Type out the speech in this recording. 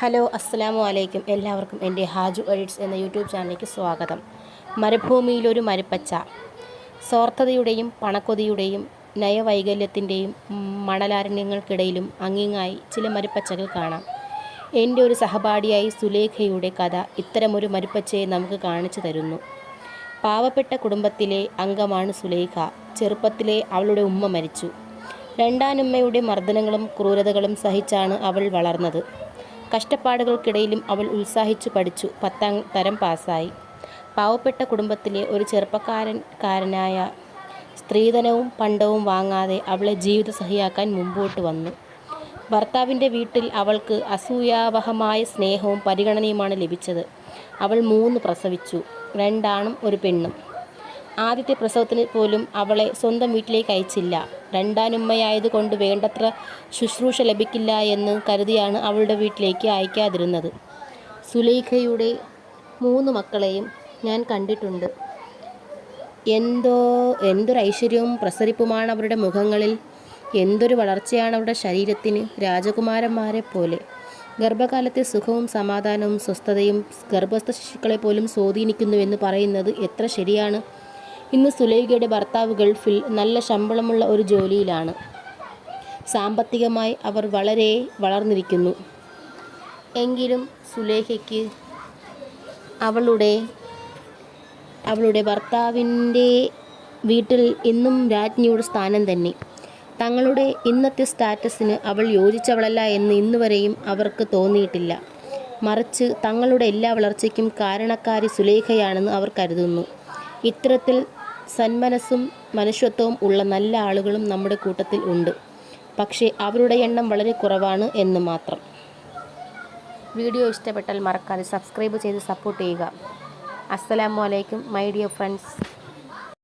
Hello അസ്സലാമു അലൈക്കും. എല്ലാവർക്കും എന്റെ ഹാജു എഡിറ്റ്സ് എന്ന യൂട്യൂബ് ചാനലിലേക്ക് സ്വാഗതം. മരുഭൂമിയിലൊരു മരുപ്പച്ച. സ്വാർത്ഥതയുടെയും പണക്കൊതിയുടെയും നയവൈകല്യത്തിന്റെയും മണലാരണ്യങ്ങൾക്കിടയിലും അങ്ങിങ്ങായി ചില മരുപ്പച്ചകൾ കാണാം. എന്റെ ഒരു സഹപാഠിയായി സുലേഖയുടെ കഥ ഇത്തരമൊരു മരുപ്പച്ചയെ നമുക്ക് കാണിച്ചു തരുന്നു. പാവപ്പെട്ട കുടുംബത്തിലെ അംഗമാണ് സുലേഖ. ചെറുപ്പത്തിലെ അവളുടെ ഉമ്മ മരിച്ചു. രണ്ടാനുമ്മയുടെ മർദ്ദനങ്ങളും ക്രൂരതകളും സഹിച്ചാണ് അവൾ വളർന്നത്. കഷ്ടപ്പാടുകൾക്കിടയിലും അവൾ ഉത്സാഹിച്ചു പഠിച്ചു. പത്താം തരം പാസ്സായി. പാവപ്പെട്ട കുടുംബത്തിലെ ഒരു ചെറുപ്പക്കാരൻ കാരനായ സ്ത്രീധനവും പണ്ടവും വാങ്ങാതെ അവളെ ജീവിത സഹിയാക്കാൻ മുമ്പോട്ട് വന്നു. ഭർത്താവിന്റെ വീട്ടിൽ അവൾക്ക് അസൂയാവഹമായ സ്നേഹവും പരിഗണനയുമാണ് ലഭിച്ചത്. അവൾ മൂന്ന് പ്രസവിച്ചു. രണ്ടാണും ഒരു പെണ്ണും. ആദ്യത്തെ പ്രസവത്തിന് പോലും അവളെ സ്വന്തം വീട്ടിലേക്ക് അയച്ചില്ല. രണ്ടാനുമ്മയായതുകൊണ്ട് വേണ്ടത്ര ശുശ്രൂഷ ലഭിക്കില്ല എന്ന് കരുതിയാണ് അവളുടെ വീട്ടിലേക്ക് അയക്കാതിരുന്നത്. സുലൈഖയുടെ മൂന്ന് മക്കളെയും ഞാൻ കണ്ടിട്ടുണ്ട്. എന്തോ എന്തൊരു ഐശ്വര്യവും പ്രസരിപ്പുമാണ് അവരുടെ മുഖങ്ങളിൽ. എന്തൊരു വളർച്ചയാണ് അവരുടെ ശരീരത്തിന് രാജകുമാരന്മാരെ പോലെ. ഗർഭകാലത്തെ സുഖവും സമാധാനവും സ്വസ്ഥതയും ഗർഭസ്ഥ ശിശുക്കളെ പോലും സ്വാധീനിക്കുന്നുവെന്ന് പറയുന്നത് എത്ര ശരിയാണ്? ഇന്ന് സുലൈഖയുടെ ഭർത്താവ് ഗൾഫിൽ നല്ല ശമ്പളമുള്ള ഒരു ജോലിയിലാണ്. സാമ്പത്തികമായി അവർ വളരെ വളർന്നിരിക്കുന്നു. എങ്കിലും സുലേഖയ്ക്ക് അവളുടെ അവളുടെ ഭർത്താവിന്റെ വീട്ടിൽ ഇന്നും രാജ്ഞിയുടെ സ്ഥാനം തന്നെ. തങ്ങളുടെ ഇന്നത്തെ സ്റ്റാറ്റസിന് അവൾ യോജിച്ചവളല്ല എന്ന് ഇന്നുവരെയും അവർക്ക് തോന്നിയിട്ടില്ല. മറിച്ച് തങ്ങളുടെ എല്ലാ വളർച്ചയ്ക്കും കാരണക്കാരി സുലേഖയാണെന്ന് അവർ കരുതുന്നു. ഇത്തരത്തിൽ സന്മനസ്സും മനുഷ്യത്വവും ഉള്ള നല്ല ആളുകളും നമ്മുടെ കൂട്ടത്തിൽ ഉണ്ട്. പക്ഷേ അവരുടെ എണ്ണം വളരെ കുറവാണ് എന്ന് മാത്രം. വീഡിയോ ഇഷ്ടപ്പെട്ടാൽ മറക്കാതെ സബ്സ്ക്രൈബ് ചെയ്ത് സപ്പോർട്ട് ചെയ്യുക. അസ്സലാമു അലൈക്കും മൈ ഡിയർ ഫ്രണ്ട്സ്.